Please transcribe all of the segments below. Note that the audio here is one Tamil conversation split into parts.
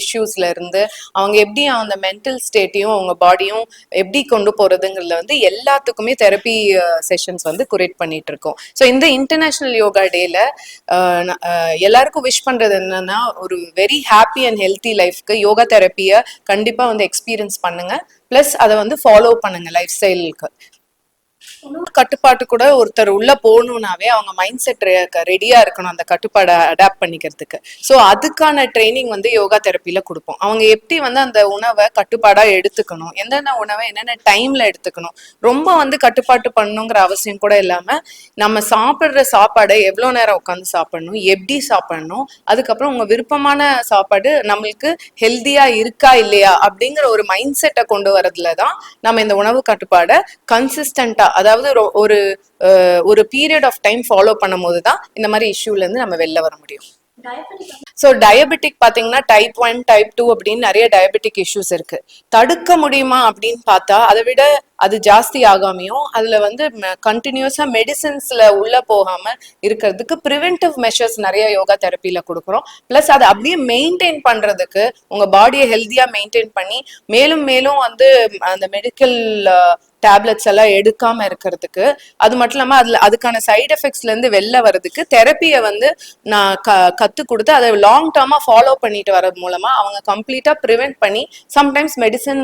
இஷ்யூஸ்ல இருந்து அவங்க எப்படி அந்த மென்டல் ஸ்டேட்டையும் அவங்க பாடியும் எப்படி கொண்டு போறதுங்கிறதுல வந்து எல்லாத்துக்குமே தெரப்பி செஷன்ஸ் வந்து குரேட் பண்ணிட்டு இருக்கோம். ஸோ இந்த இன்டர்நேஷனல் யோகா டேல எல்லாருக்கும் விஷ் பண்றது என்னன்னா ஒரு வெரி ஹாப்பி அண்ட் ஹெல்த்தி லைஃப்க்கு யோகா தெரப்பியை கண்டிப்பா வந்து எக்ஸ்பீரியன்ஸ் பண்ணுங்க. ப்ளஸ் அதை வந்து ஃபாலோ பண்ணுங்க லைஃப் ஸ்டைலுக்கு கட்டுப்பாட்டு கூட ஒருத்தர் உள்ள போகணும்னாவே அவங்க மைண்ட் செட் ரெடியா இருக்கணும் அந்த கட்டுப்பாடை அடாப்ட் பண்ணிக்கிறதுக்கு. ஸோ அதுக்கான ட்ரைனிங் வந்து யோகா தெரப்பில கொடுப்போம். அவங்க எப்படி வந்து அந்த உணவை கட்டுப்பாடா எடுத்துக்கணும் எந்தெந்த உணவை என்னென்ன டைம்ல எடுத்துக்கணும் ரொம்ப வந்து கட்டுப்பாட்டு பண்ணணுங்கிற அவசியம் கூட இல்லாம நம்ம சாப்பிடுற சாப்பாடை எவ்வளவு நேரம் உட்காந்து சாப்பிடணும் எப்படி சாப்பிடணும் அதுக்கப்புறம் உங்க விருப்பமான சாப்பாடு நம்மளுக்கு ஹெல்த்தியா இருக்கா இல்லையா அப்படிங்கிற ஒரு மைண்ட் செட்டை கொண்டு வரதுல தான் நம்ம இந்த உணவு கட்டுப்பாடை கன்சிஸ்டண்டா அதாவது ஒரு ஒரு பீரியட் ஆஃப் டைம் ஃபாலோ பண்ணும்போது தான் இந்த மாதிரி இஷ்யூல இருந்து நம்ம வெளில வர முடியும். ஸோ டயபெட்டிக் பார்த்தீங்கன்னா டைப் ஒன் டைப் டூ அப்படின்னு நிறைய டயபெட்டிக் இஷ்யூஸ் இருக்கு. தடுக்க முடியுமா அப்படின்னு பார்த்தா அதை விட அது ஜாஸ்தி ஆகாமையும் அதுல வந்து கண்டினியூஸா மெடிசின்ஸ்ல உள்ள போகாம இருக்கிறதுக்கு ப்ரிவென்டிவ் மெஷர்ஸ் நிறைய யோகா தெரப்பில கொடுக்குறோம். ப்ளஸ் அதை அப்படியே மெயின்டைன் பண்றதுக்கு உங்க பாடியை ஹெல்த்தியா மெயின்டைன் பண்ணி மேலும் மேலும் வந்து அந்த மெடிக்கல் டேப்லெட்ஸ் எல்லாம் எடுக்காம இருக்கிறதுக்கு. அது மட்டும் இல்லாம அதுல அதுக்கான சைடு எஃபெக்ட்ஸ்ல இருந்து வெளில வர்றதுக்கு தெரப்பியை வந்து நான் க கத்து கொடுத்து அதை லாங் டேர்மாக ஃபாலோ பண்ணிட்டு வர்றது மூலமா அவங்க கம்ப்ளீட்டா ப்ரிவென்ட் பண்ணி சம்டைம்ஸ் மெடிசன்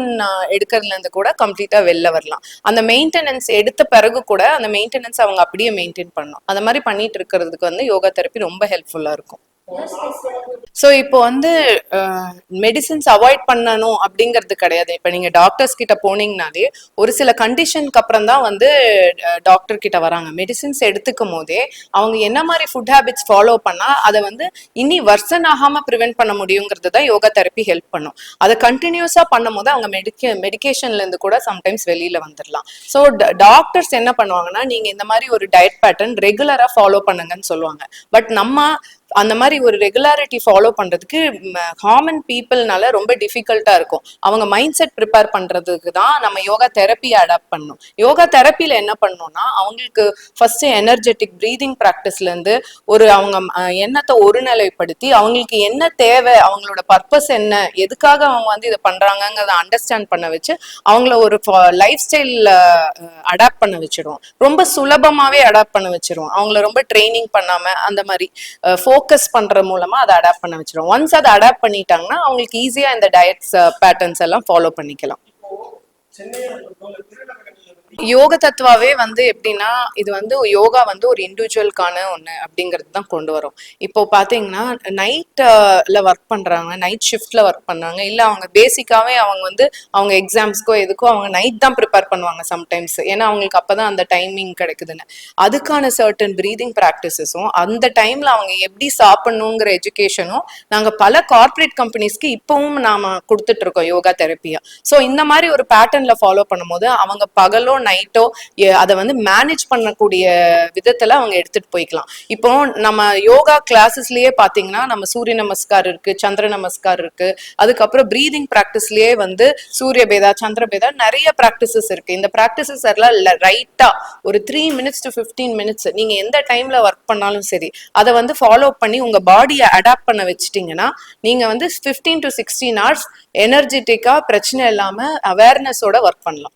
எடுக்கிறதுல இருந்து கூட கம்ப்ளீட்டா வெளில வரலாம். அந்த மெயின்டெனன்ஸ் எடுத்த பிறகு கூட அந்த மெயின்டெனன்ஸ் அவங்க அப்படியே மெயின்டைன் பண்ணணும் அந்த மாதிரி பண்ணிட்டு இருக்கிறதுக்கு வந்து யோகா தெரப்பி ரொம்ப ஹெல்ப்ஃபுல்லா இருக்கும். ஸோ இப்போ வந்து மெடிசின்ஸ் அவாய்ட் பண்ணணும் அப்படிங்கிறது கிடையாது. இப்போ நீங்கள் டாக்டர்ஸ் கிட்ட போனீங்கனாலே ஒரு சில கண்டிஷனுக்கு அப்புறம் தான் வந்து டாக்டர் கிட்ட வராங்க. மெடிசின்ஸ் எடுத்துக்கும் போதே அவங்க என்ன மாதிரி ஃபுட் ஹேபிட்ஸ் ஃபாலோ பண்ணால் அதை வந்து இனி வர்சன் ஆகாமல் ப்ரிவென்ட் பண்ண முடியுங்கிறது தான் யோகா தெரப்பி ஹெல்ப் பண்ணும். அதை கண்டினியூஸாக பண்ணும் போது அவங்க மெடிக்க மெடிக்கேஷன்லேருந்து கூட சம்டைம்ஸ் வெளியில் வந்துடலாம் ஸோ டாக்டர்ஸ் என்ன பண்ணுவாங்கன்னா நீங்கள் இந்த மாதிரி ஒரு டயட் பேட்டர்ன் ரெகுலராக ஃபாலோ பண்ணுங்கன்னு சொல்லுவாங்க. பட் நம்ம அந்த மாதிரி ஒரு ரெகுலாரிட்டி ஃபாலோ பண்றதுக்கு காமன் பீப்புள்னால ரொம்ப டிஃபிகல்ட்டா இருக்கும். அவங்க மைண்ட் செட் ப்ரிப்பேர் பண்றதுக்கு தான் நம்ம யோகா தெரப்பியை அடாப்ட் பண்ணணும். யோகா தெரப்பியில என்ன பண்ணணும்னா அவங்களுக்கு ஃபர்ஸ்ட் எனர்ஜெட்டிக் ப்ரீதிங் ப்ராக்டிஸ்ல இருந்து ஒரு அவங்க எண்ணத்தை ஒருநிலைப்படுத்தி அவங்களுக்கு என்ன தேவை அவங்களோட பர்பஸ் என்ன எதுக்காக அவங்க வந்து இதை பண்றாங்கிறத அண்டர்ஸ்டாண்ட் பண்ண வச்சு அவங்கள ஒரு லைஃப் ஸ்டைல் அடாப்ட் பண்ண வச்சிருவோம் ரொம்ப சுலபமாவே அடாப்ட் பண்ண வச்சிருவோம் அவங்கள ரொம்ப ட்ரைனிங் பண்ணாம அந்த மாதிரி ஃபோக்கஸ் பண்ற மூலமா அதை அடாப்ட் பண்ண வச்சிடும் ஒன்ஸ் அதை அடாப்ட் பண்ணிட்டாங்கன்னா அவங்களுக்கு ஈஸியா இந்த டயட்ஸ் பேட்டர்ன்ஸ் uh, எல்லாம் ஃபாலோ பண்ணிக்கலாம். யோக தத்துவாவே வந்து எப்படின்னா இது வந்து யோகா வந்து ஒரு இண்டிவிஜுவலுக்கான ஒண்ணு அப்படிங்கிறது தான் கொண்டு வரும். இப்போ பாத்தீங்கன்னா நைட்ல ஒர்க் பண்றாங்க நைட் ஷிஃப்ட்ல ஒர்க் பண்றாங்க இல்ல அவங்க பேசிக்காவே அவங்க வந்து அவங்க எக்ஸாம்ஸ்க்கோ எதுக்கோ அவங்க நைட் தான் ப்ரிப்பேர் பண்ணுவாங்க சம்டைம்ஸ் ஏன்னா அவங்களுக்கு அப்பதான் அந்த டைமிங் கிடைக்குதுன்னு. அதுக்கான சர்டன் ப்ரீதிங் ப்ராக்டிசஸும் அந்த டைம்ல அவங்க எப்படி சாப்பிடணுங்கிற எஜுகேஷனும் நாங்க பல கார்ப்பரேட் கம்பெனிஸ்க்கு இப்பவும் நாம கொடுத்துட்டு இருக்கோம் யோகா தெரப்பியா ஸோ இந்த மாதிரி ஒரு பேட்டர்ன்ல ஃபாலோ பண்ணும்போது அவங்க பகலோ நைட்டோ அதை வந்து மேனேஜ் பண்ணக்கூடிய விதத்துல அவங்க எடுத்துட்டு போய்க்கலாம். இப்போ நம்ம யோகா கிளாஸஸ்லயே பாத்தீங்கன்னா நம்ம சூரிய நமஸ்கார் இருக்கு சந்திர நமஸ்கார் இருக்கு. அதுக்கப்புறம் ப்ரீதிங் ப்ராக்டிஸ்லயே வந்து சூரிய பேதா சந்திர பேதா நிறைய ப்ராக்டிசஸ் இருக்கு. இந்த ப்ராக்டிசஸ் எல்லாம் ரைட்டா ஒரு three minutes to fifteen minutes நீங்க எந்த டைம்ல ஒர்க் பண்ணாலும் சரி அதை வந்து ஃபாலோ பண்ணி உங்க பாடியை அடாப்ட் பண்ண வச்சுட்டீங்கன்னா நீங்க வந்து ஃபிஃப்டீன் டு சிக்ஸ்டீன் ஹவர்ஸ் எனர்ஜெட்டிக்கா பிரச்சனை இல்லாம அவேர்னஸோட ஒர்க் பண்ணலாம்.